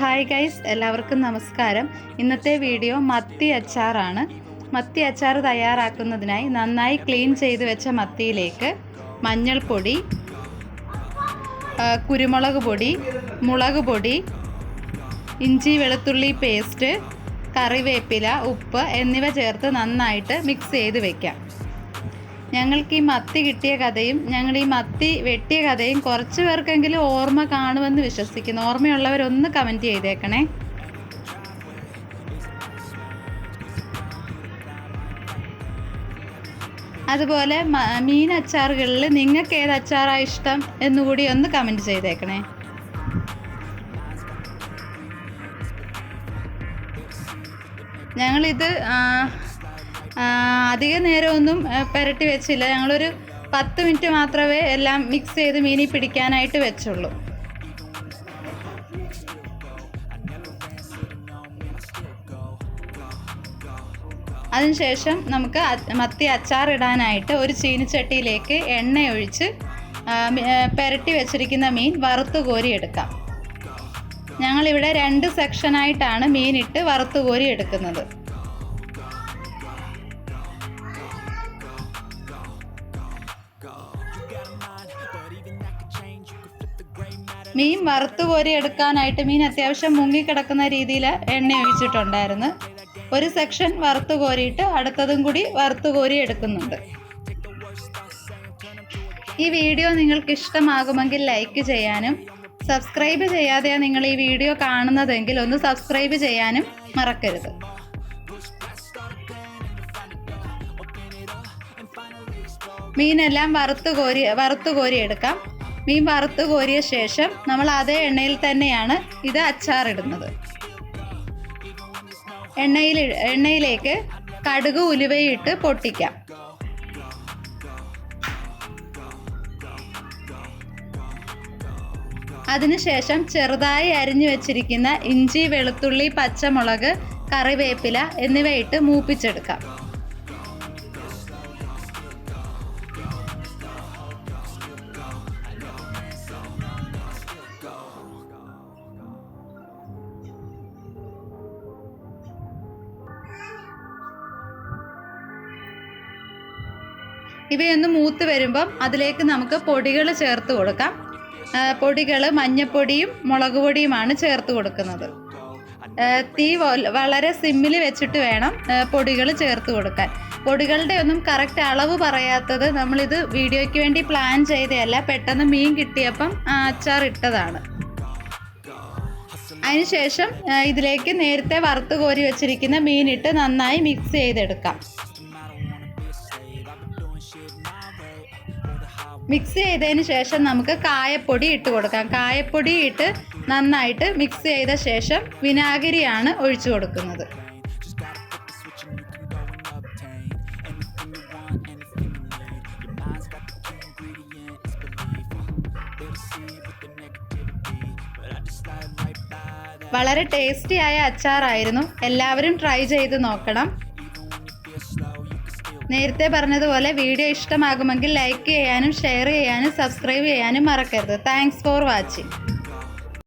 Hi guys എല്ലാവർക്കും നമസ്കാരം. ഇന്നത്തെ വീഡിയോ മത്തി അച്ചാറാണ്. മത്തി അച്ചാർ തയ്യാറാക്കുന്നതിനായി നന്നായി ക്ലീൻ ചെയ്ത് വെച്ച മത്തിയിലേക്ക് മഞ്ഞൾപ്പൊടി കുരുമുളക് പൊടി മുളക് പൊടി ഇഞ്ചി വെളുത്തുള്ളി പേസ്റ്റ് കറിവേപ്പില ഉപ്പ് എന്നിവ ചേർത്ത് നന്നായിട്ട് മിക്സ് ചെയ്ത് വെക്കാം. ഞങ്ങൾക്ക് ഈ മത്തി കിട്ടിയ കഥയും ഞങ്ങൾ ഈ മത്തി വെട്ടിയ കഥയും കുറച്ച് പേർക്കെങ്കിലും ഓർമ്മ കാണുമെന്ന് വിശ്വസിക്കുന്നു. ഓർമ്മയുള്ളവരൊന്ന് കമന്റ് ചെയ്തേക്കണേ. അതുപോലെ മീൻ അച്ചാറുകളിൽ നിങ്ങൾക്ക് ഏത് അച്ചാറാണ് ഇഷ്ടം എന്നുകൂടി ഒന്ന് കമന്റ് ചെയ്തേക്കണേ. ഞങ്ങളിത് അധിക നേരമൊന്നും പുരട്ടി വെച്ചില്ല. ഞങ്ങളൊരു പത്ത് മിനിറ്റ് മാത്രമേ എല്ലാം മിക്സ് ചെയ്ത് മീനി പിടിക്കാനായിട്ട് വെച്ചുള്ളൂ. അതിനുശേഷം നമുക്ക് മത്തി അച്ചാറിടാനായിട്ട് ഒരു ചീനിച്ചട്ടിയിലേക്ക് എണ്ണ ഒഴിച്ച് പുരട്ടി വെച്ചിരിക്കുന്ന മീൻ വറുത്ത് കോരി എടുക്കാം. ഞങ്ങളിവിടെ രണ്ട് സെക്ഷനായിട്ടാണ് മീനിട്ട് വറുത്ത് കോരി എടുക്കുന്നത്. മീൻ വറുത്ത് കോരി എടുക്കാനായിട്ട് മീൻ അത്യാവശ്യം മുങ്ങിക്കിടക്കുന്ന രീതിയിൽ എണ്ണ ഒഴിച്ചിട്ടുണ്ടായിരുന്നു. ഒരു സെക്ഷൻ വറുത്ത് കോരിയിട്ട് അടുത്തതും കൂടി വറുത്ത് കോരി എടുക്കുന്നുണ്ട്. ഈ വീഡിയോ നിങ്ങൾക്ക് ഇഷ്ടമാകുമെങ്കിൽ ലൈക്ക് ചെയ്യാനും സബ്സ്ക്രൈബ് ചെയ്യാതെയാണ് നിങ്ങൾ ഈ വീഡിയോ കാണുന്നതെങ്കിൽ ഒന്ന് സബ്സ്ക്രൈബ് ചെയ്യാനും മറക്കരുത്. മീനെല്ലാം വറുത്ത് കോരി വറുത്ത് കോരി എടുക്കാം. മീൻ വറുത്ത് കോരിയ ശേഷം നമ്മൾ അതേ എണ്ണയിൽ തന്നെയാണ് ഇത് അച്ചാറിടുന്നത്. എണ്ണയിൽ എണ്ണയിലേക്ക് കടുക് ഉലുവയിട്ട് പൊട്ടിക്കാം. അതിനുശേഷം ചെറുതായി അരിഞ്ഞു വെച്ചിരിക്കുന്ന ഇഞ്ചി വെളുത്തുള്ളി പച്ചമുളക് കറിവേപ്പില എന്നിവയിട്ട് മൂപ്പിച്ചെടുക്കാം. ഇവയൊന്ന് മൂത്ത് വരുമ്പം അതിലേക്ക് നമുക്ക് പൊടികൾ ചേർത്ത് കൊടുക്കാം. പൊടികൾ മഞ്ഞപ്പൊടിയും മുളക് പൊടിയുമാണ് ചേർത്ത് കൊടുക്കുന്നത്. തീ വളരെ സിമ്മിൽ വെച്ചിട്ട് വേണം പൊടികൾ ചേർത്ത് കൊടുക്കാൻ. പൊടികളുടെ ഒന്നും കറക്റ്റ് അളവ് പറയാത്തത് നമ്മളിത് വീഡിയോയ്ക്ക് വേണ്ടി പ്ലാൻ ചെയ്തതല്ല പെട്ടെന്ന് മീൻ കിട്ടിയപ്പം അച്ചാർ ഇട്ടതാണ്. അതിനുശേഷം ഇതിലേക്ക് നേരത്തെ വറുത്ത് കോരി വെച്ചിരിക്കുന്ന മീനിട്ട് നന്നായി മിക്സ് ചെയ്തെടുക്കാം. മിക്സ് ചെയ്തതിന് ശേഷം നമുക്ക് കായപ്പൊടി ഇട്ട് കൊടുക്കാം. കായപ്പൊടി ഇട്ട് നന്നായിട്ട് മിക്സ് ചെയ്ത ശേഷം വിനാഗിരിയാണ് ഒഴിച്ചു കൊടുക്കുന്നത്. വളരെ ടേസ്റ്റി ആയ അച്ചാറായിരുന്നു. എല്ലാവരും ട്രൈ ചെയ്ത് നോക്കണം. നേരത്തെ പറഞ്ഞതുപോലെ വീഡിയോ ഇഷ്ടമാകുമെങ്കിൽ ലൈക്ക് ചെയ്യാനും ഷെയർ ചെയ്യാനും സബ്സ്ക്രൈബ് ചെയ്യാനും മറക്കരുത്. Thanks for watching